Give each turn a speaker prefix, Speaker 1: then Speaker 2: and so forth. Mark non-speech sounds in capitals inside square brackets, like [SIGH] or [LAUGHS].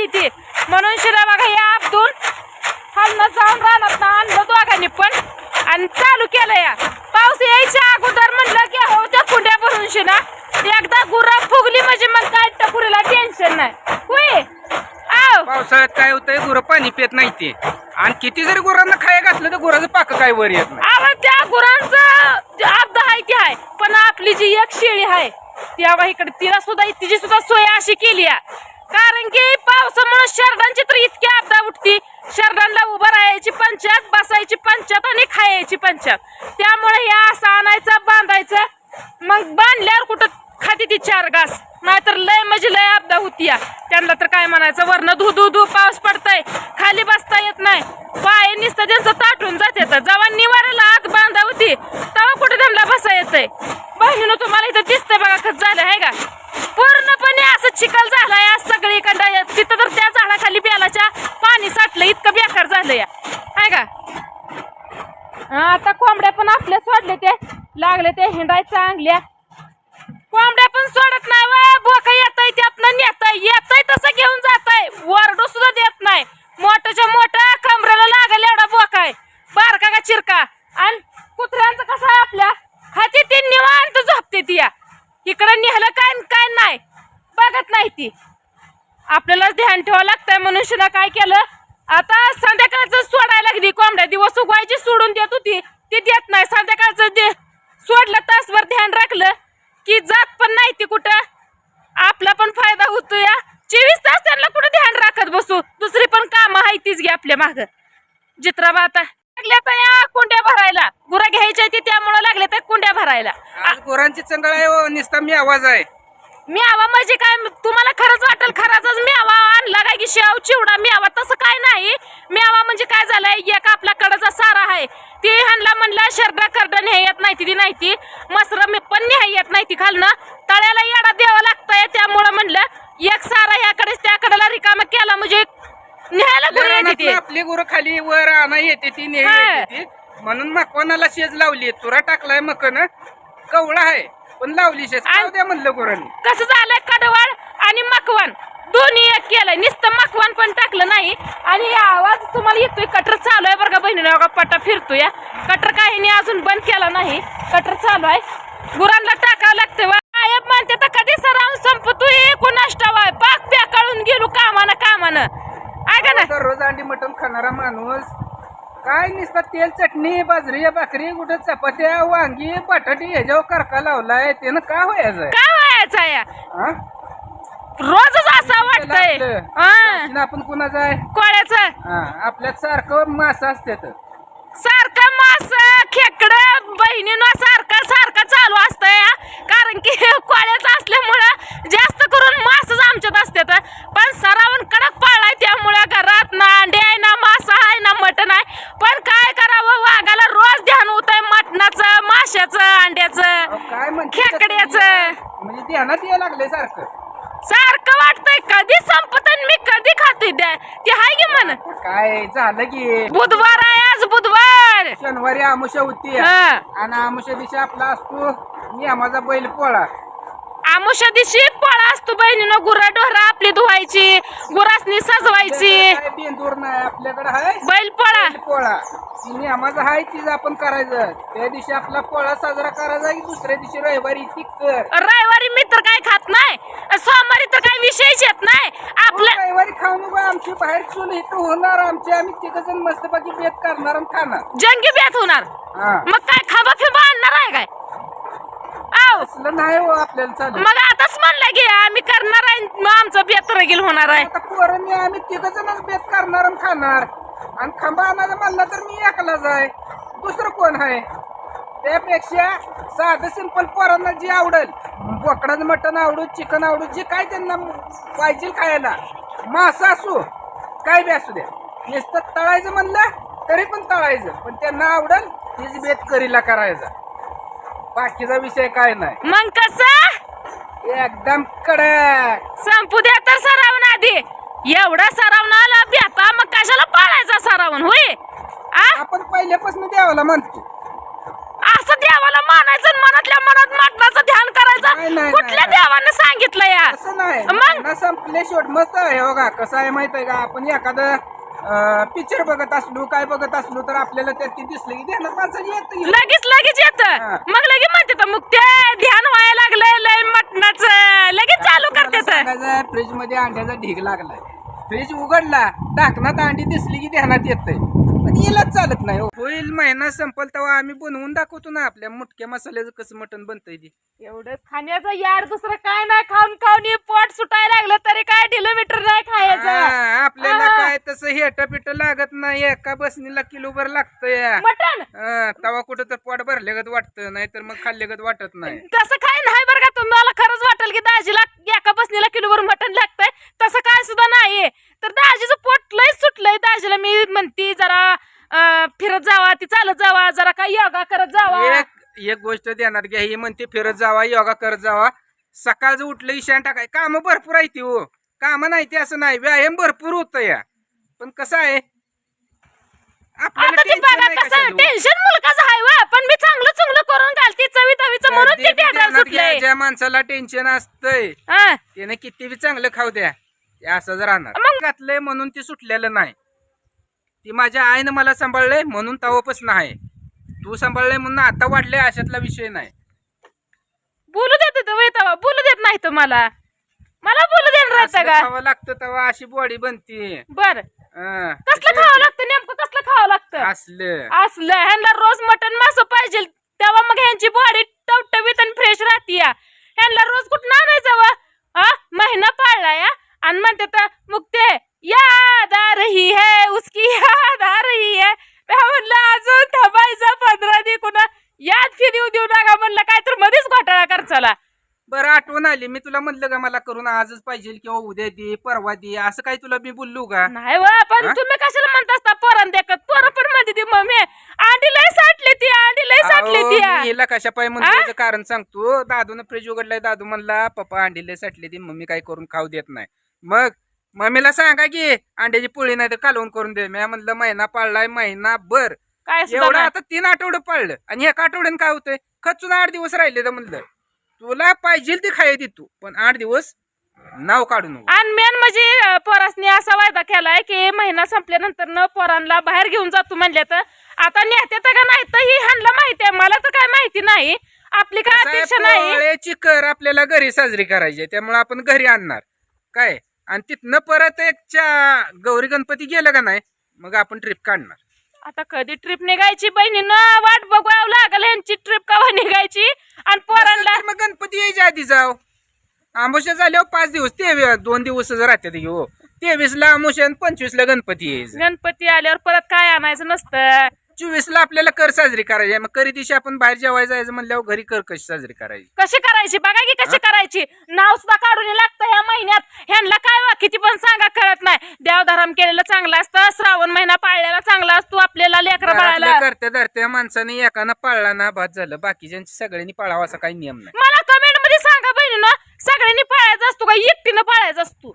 Speaker 1: खाती ती म्हणून शिरा बघा या आपदून खालनं जाऊन रानात आणलं दोघांनी पण. आणि चालू केलं या. पाऊस यायच्या अगोदर म्हणलं की हो त्या कुंड्या भरून शिना एकदा गुरा फुगली म्हणजे मग काय टपुरीला टेन्शन नाही. होय? आव.
Speaker 2: पावसाळ्यात काय होतंय गुरं पाणी पित नाही ते. आणि किती जरी गुरांना खाया घातलं तर गुराचं पाक काय वर येत नाही.
Speaker 1: त्या गुरांचं अर्ध आहे ती आहे पण आपली जी एक शेळी आहे ती आवा इकडे तिला सुद्धा तिची सुद्धा सोय अशी केली आहे कारण की पावसामुळे शरडांची तर इतकी आपदा उठती. शरडांना उभं राहायची पंचायत बसायची पंचायत आणि खायची पंचायत. त्यामुळे हे असं आणायचं बांधायचं. मग बांधल्यावर कुठं खाती ती चार घास? नाहीतर लय म्हणजे लय आपदा होती या. त्यांना तर काय म्हणायचं? वरनं धू धू धू पाऊस पडतय. खाली बसता येत नाही. पाय नुसतं त्यांचं ताटून जाते तर जवान निवा बांधा होती तेव्हा कुठे त्यांना बसा येतंय बहिणीनं तुम्हाला इथं दिसतंय बघा खत झालं आहे का पूर्णपणे असं चिखल झालाय आज सगळीकडं तिथं तर त्या झाडाखाली बेलाच्या पाणी साठलं इतकं बेकार झालं या आहे का हा, आता कोंबड्या पण आपल्या सोडले ते लागले ते हिंडाय चांगल्या कोंबड्या पण सोडत नाही व बोका आहे त्यातनं नेत येत आहे तसं घेऊन जात वरडू सुद्धा देत नाही. मोठ्याच्या मोठ्या कमरेला लागल एवढा बोका आहे. बारका का चिरका? आणि कुत्र्यांचं कसं आहे आपल्या? खाती ती निवांत झोपते ती या. इकडं नेहलं काय काय नाही. बघत नाही ती. आपल्याला ध्यान ठेवावं लागतंय. मनुष्यानं काय केलं? आता संध्याकाळचं सोडायला लागली. कोंबड्या दिवस उगवायची सोडून देत होती. ती देत नाही. संध्याकाळचं दे सोडलं तासभर ध्यान राखलं. की जात पण नाही ती कुठं. आपला पण फायदा होतो या. चोवीस तास त्यांना कुठं ध्यान राखत बसू? दुसरी पण कामं आहे तीच घे आपल्या माग. जित्राबा आता. लागल्या तर या कुंड्या भरायला. गुरा घ्यायच्या ती त्यामुळे लागल्या तर कुंड्या भरायला.
Speaker 2: आज गुरांची चंगळ आहे हो, नुसता मी आवाज आहे.
Speaker 1: मी आवा म्हणजे काय? तुम्हाला खरंच वाटेल खराच मी आवा आणला काय की शेव चिवडा मी आवा तसं काय नाही. मी आवा म्हणजे काय झालंय? एक आपला कडचा सारा आहे. ती ह्यांना म्हणला शरडा करडा न्याय येत नाही ती नाही ती. मसर मी पण न्याय येत नाही ती खालनं. तळ्याला येडा द्यावा लागतंय. त्यामुळं म्हणलं एक सारा ह्याकडेच त्याकडेला रिकामा केला म्हणजे न्यायला गुरु
Speaker 2: आपली गुरं खाली वर आणा येते ती ती. म्हणून मकवानाला शेज लावली. तुरा टाकलाय मकन कवळा आहे. पण लावली
Speaker 1: आणि-
Speaker 2: द्या म्हणलं गुरांनी
Speaker 1: कसं झालंय कडवाळ आणि मकवान. दोन्ही एक केलंय. नुसतं मकवान पण टाकलं नाही. आणि हे आवाज तुम्हाला येतोय. कटर चालू आहे बरं का? बहिणीने पट्टा फिरतोय. कटर काही नाही अजून बंद केला नाही. कटर चालू आहे. गुरांना टाकावं लागतं वा. साहेब म्हणते तर कधी सराव संपतोय कोणाष्टावा पाक प्याकाळून गेलो कामानं कामानं. ऐका ना
Speaker 2: दररोज अंडी मटण खाणारा माणूस. काय नुसतं तेल चटणी बाजरी भाकरी कुठं चपात्या वांगी बटाटी ह्याच्यावर करका लावलाय त्यानं का व्हायचं
Speaker 1: काय व्हायचं या
Speaker 2: हा?
Speaker 1: रोजच असं वाटतंय. हा.
Speaker 2: आपण कुणाचं आहे?
Speaker 1: कोळ्याचं
Speaker 2: हा आपल्यात सारखं मासा असतात
Speaker 1: सारखं मास खेकड बहिणीनं सारखं सारखं चालू असतंय हा. कारण की [LAUGHS] कोळ्याचं असल्यामुळं जास्त करून मासच आमच्यात असतात पण सरावून कडक पाळाय त्यामुळे घरात ना अंडे आहे ना मासा आहे ना मटण आहे पण काय करावं वाघाला रोज ध्यान होत आहे मटणाचं माशाचं अंड्याचं
Speaker 2: अहो, काय म्हणते
Speaker 1: खेकड्याचं
Speaker 2: ध्यानात यायला लागले सारखं.
Speaker 1: सारखं वाटतंय कधी संपत आणि मी कधी खातोय त्या ते हाय की म्हण?
Speaker 2: काय झालं की?
Speaker 1: बुधवार आहे आज बुधवार.
Speaker 2: शनिवारी आमुषा होती.
Speaker 1: हा.
Speaker 2: आणि आमुषा दिवशी आपला असतो नियमाचा बैल पोळा.
Speaker 1: आमुषा दिवशी पोळा असतो बहिणीनं गुरा डोहरा आपली धुवायची गुरासनी सजवायची.
Speaker 2: बेंदूर नाही आपल्याकडे आहे
Speaker 1: बैल पोळा.
Speaker 2: पोळा. ती नियमाचा आहे तीच आपण करायचं. त्या दिवशी आपला पोळा साजरा करायचा की दुसऱ्या दिवशी रविवारी ती कर.
Speaker 1: रविवारी मी तर काय खात नाही. सोमवारी तर काय विषयच येत नाही. आपलं
Speaker 2: रविवारी खाऊन आमची बाहेर चूल इथं होणार आमची आम्ही तिघ जण मस्तपैकी बेत करणार आणि खाणार.
Speaker 1: जंगी बेत होणार.
Speaker 2: हा.
Speaker 1: मग काय खाबा फिबा आणणार आहे काय? आव.
Speaker 2: असलं नाही हो आपल्याला चालेल.
Speaker 1: मग आताच म्हणलं की आम्ही करणार आहे मग आमचं बेत रगील होणार आहे.
Speaker 2: आता पोरांनी आम्ही तिघ जणच बेत करणार आणि खाणार. आणि खांबा आणायचा म्हणला तर मी एकलाच आहे. दुसरं कोण आहे? त्यापेक्षा साधं सिंपल पोरांना जे आवडेल बोकडाचं मटण आवडू चिकन आवडू जे काय त्यांना पाहिजे खायला मासा असू काय बी असू द्या. नुसतं तळायचं म्हणलं तरी पण तळायचं. पण त्यांना आवडेल तीच बेत करीला करायचा. बाकीचा विषय काय नाही.
Speaker 1: मग कसं?
Speaker 2: एकदम कडक.
Speaker 1: संपू द्या तर सरावून आधी. एवढा सरावून आला बेता मग कशाला पाळायचा सरावून होय? आ?
Speaker 2: आपण पहिल्यापासून द्यावाला म्हणतो.
Speaker 1: असं देवाला मानायचं आणि मनातल्या मनात मटणाचं ध्यान करायचं.
Speaker 2: नाही,
Speaker 1: कुठल्या
Speaker 2: नाही.
Speaker 1: देवानं सांगितलं या?
Speaker 2: असं नाही.
Speaker 1: मग?
Speaker 2: ना संपले शेवट मस्त आहे हो का? कसं आहे माहीत आहे का? आपण एखादं पिक्चर बघत असलो काय बघत असलो तर आपल्याला त्यात ती दिसलं की ध्यानात माणसाची येत
Speaker 1: लगेच लगेच येत.
Speaker 2: हा.
Speaker 1: मग लगेच म्हणते तर मग ते ध्यान व्हायला लागलंय लय मटणाचं. लगेच चालू करते तर
Speaker 2: फ्रीजमध्ये अंड्याचा ढीग लागलाय. फ्रीज उघडला टाकण्यात अंडी दिसली की ध्यानात येतंय. पण यालाच चालत नाही हो. होईल महिना संपल तेव्हा आम्ही बनवून दाखवतो ना आपल्या मुटक्या मसाल्याचं कसं मटण बनतंय ते.
Speaker 1: एवढंच खाण्याचं यार दुसरं काय नाही खाऊन खाऊन हे पोट सुटायला लागलं तरी काय किलोमीटर नाही खायचं
Speaker 2: हा, आपल्याला
Speaker 1: हा.
Speaker 2: काय तसं हेट पिट लागत नाही एका बसनीला किलोभर लागतंय.
Speaker 1: मटण?
Speaker 2: हा, तवा कुठं तर पोट भरलेगत वाटतं नाहीतर मग खाल्लेगत वाटत नाही.
Speaker 1: तसं काय नाही बरं का तुम्हाला खरंच वाटेल की दाजीला एका बसनीला किलोभर मटण लागतंय. तसं काय सुद्धा नाहीये. तर दाजीचं पोट लय सुटलंय दाजीला. मी म्हणती जरा अं, फिरत जावा ती चालत जावा जरा काय योगा करत जावा.
Speaker 2: एक एक गोष्ट ध्यानात घ्या ही म्हणते फिरत जावा योगा करत जावा. सकाळचं उठलं इशान टाकाय. काम भरपूर आहे ती हो. काम नाही ते असं नाही व्यायाम भरपूर होत या पण कसं आहे?
Speaker 1: आता ते बघा
Speaker 2: नाही
Speaker 1: कसं. टेन्शन मुलगाचं आहे वा. पण मी चांगलं चुंगलं करून घालते चवी तवीचं म्हणून
Speaker 2: ते
Speaker 1: सुटलंय.
Speaker 2: ज्या माणसाला टेन्शन असतंय
Speaker 1: हा.
Speaker 2: त्याने किती बी चांगलं खाऊ द्या. ते असंच राहणार घातलंय म्हणून ते सुटलेलं नाही. ती माझ्या आईनं मला सांभाळलंय म्हणून तवापासून आहे. तू सांभाळलंय म्हणून आता वाढले अशातला विषय नाही.
Speaker 1: बोलू देत तवा. बोलू देत नाही तुम्हाला. मला बोलू देणार का?
Speaker 2: खावं लागतं तेव्हा अशी बॉडी बनते.
Speaker 1: बर. कसलं खावं लागतं? नेमकं कसलं खावं लागतं?
Speaker 2: असलं.
Speaker 1: असलं. ह्यांना रोज मटन मासं पाहिजे तेव्हा मग ह्यांची बॉडी टवटवीत आणि फ्रेश राहते या. ह्यांना रोज कुठं आणायचं वा? हा? महिना पाळला या. आणि म्हणते तर मग ते याद आ रही है उसकी याद आ रही है म्हणलं अजून थांबायचं पंधरा दि कुणा याद फिर येऊ देऊ नका म्हणलं काय तर मध्येच घोटाळा कर चला
Speaker 2: बरं आली मी तुला म्हणलं का मला करून आजच पाहिजे किंवा उद्या दे परवा दे असं काही तुला मी बोललो का?
Speaker 1: नाही वा पण
Speaker 2: हा? तुम्ही
Speaker 1: कशाला म्हणता असता पोरान देखत पोरं पण म्हणते ती मम्मी. अंडी लय साठली ती अंडी लय साठली
Speaker 2: अहो,
Speaker 1: ती.
Speaker 2: मी हिला कशा पाय? म्हणतो कारण सांगतो. दादून फ्रीज उघडलाय दादू म्हणला पप्पा अंडीले साठले ती मम्मी काय करून खाऊ देत नाही. मग मम्मीला सांगा की अंड्याची पोळी नाही तर कालवून करून दे. मी म्हणलं महिना पाळलाय महिना बर
Speaker 1: काय सुद्धा
Speaker 2: एवढं
Speaker 1: नाही.
Speaker 2: आता तीन आठवडं पाळलं. आणि एका आठवड्यानं काय होतंय? खचून आठ दिवस राहिले तर म्हणलं. तुला पाहिजे ते खाय दे तू. पण आठ दिवस नाव काढू नको.
Speaker 1: आणि मेन म्हणजे अं, पोरासनी असा वायदा केलाय की महिना संपल्यानंतर न पोरांना बाहेर घेऊन जातो म्हणले तर आता नेत्यात का नाही तर ही ह्यांना माहिती आहे. मला तर काय माहिती नाही. आपली काय
Speaker 2: कसं आहे,
Speaker 1: अपेक्षा नाही?
Speaker 2: पोळ्याची कर आपल्याला घरी साजरी करायची आहे. त्यामुळे आपण घरी आणणार. काय? आणि तिथनं परत एक चा- गौरी गणपती गेलं का नाही? मग आपण ट्रिप काढणार.
Speaker 1: आता कधी ट्रिप निघायची बहिणीनं? वाट बघावं लागल यांची ट्रिप कवा निघायची? आणि पोरांना
Speaker 2: मग गणपती यायच्या आधी जाऊ आमोशा झाल्यावर पाच दिवस ते दोन दिवस राहते घेऊ तेवीस ला आमोशा आणि पंचवीस ला गणपती यायचं.
Speaker 1: गणपती आल्यावर परत काय आणायचं नसतं?
Speaker 2: चोवीस ला आपल्याला कर साजरी करायची. मग करी दिवशी आपण बाहेर जेवायला जायचं म्हणल्यावर घरी कर कशी साजरी करायची?
Speaker 1: कशी करायची? बघा की कशी करायची. नाव सुद्धा काढून लागतं ह्या महिन्यात. ह्यांना काय वा किती पण सांगा कळत नाही. देवधर्म केलेलं चांगलं असतं.
Speaker 2: माणसाने एकानं पाळला ना भात झालं. बाकीच्यांची सगळ्यांनी पाळावा असा काही नियम नाही.
Speaker 1: मला कमेंटमध्ये सांगा बहिणीनं सगळ्यांनी पाळायचा असतो का? एकटीनं पाळायचा असतो?